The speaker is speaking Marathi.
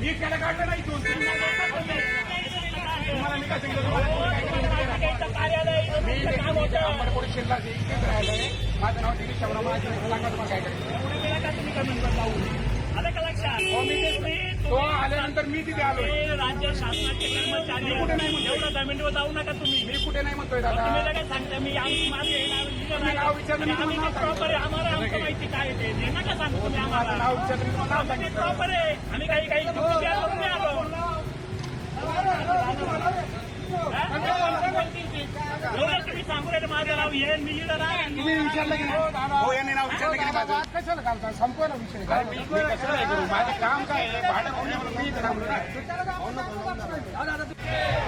मी त्याला काढलं नाही दोन तुम्हाला मी काय सांगितलं? पोलीस स्टेशनला इथेच राहिलोय माझं नाव दिलीप शबरा माझं सांगा तुम्हाला काय करायचं? हो, मी तेच- तो आल्यानंतर मी तिथे आलोय. राज्य शासनाचे कर्मचारी कुठे नाही म्हणतोय. एवढं जमिनीवर जाऊ नका तुम्ही. मी कुठे नाही म्हणतोय तुम्ही दादा लगेच सांगता मी आम- माझं हे नाव लिहिलं तुम्ही नाव विचारलं, मी आणि आम्ही तुम्हाला ते नाव proper आहे. आम्हाला आमचं माहिती काय आहे ते. हे नका सांगू तुम्ही माझं आम्हाला. नाव विचारलं मी तुम्हाला नाव सांगितलं प्रॉपर आहे. आम्ही काही काही चुकी करून नाही आलो एवढं तुम्ही सांगू राहिले माझं नाव हे मी लिहिलं आहे. तुम्ही विचारलं की नाही? हो यांनी नाव विचारलं की नाही माझं? कशाला घालता संपवा ना विषय काय मी मी कशाला हे करू? माझं काम काय आहे? मी इथे थांबलो ना. Yeah.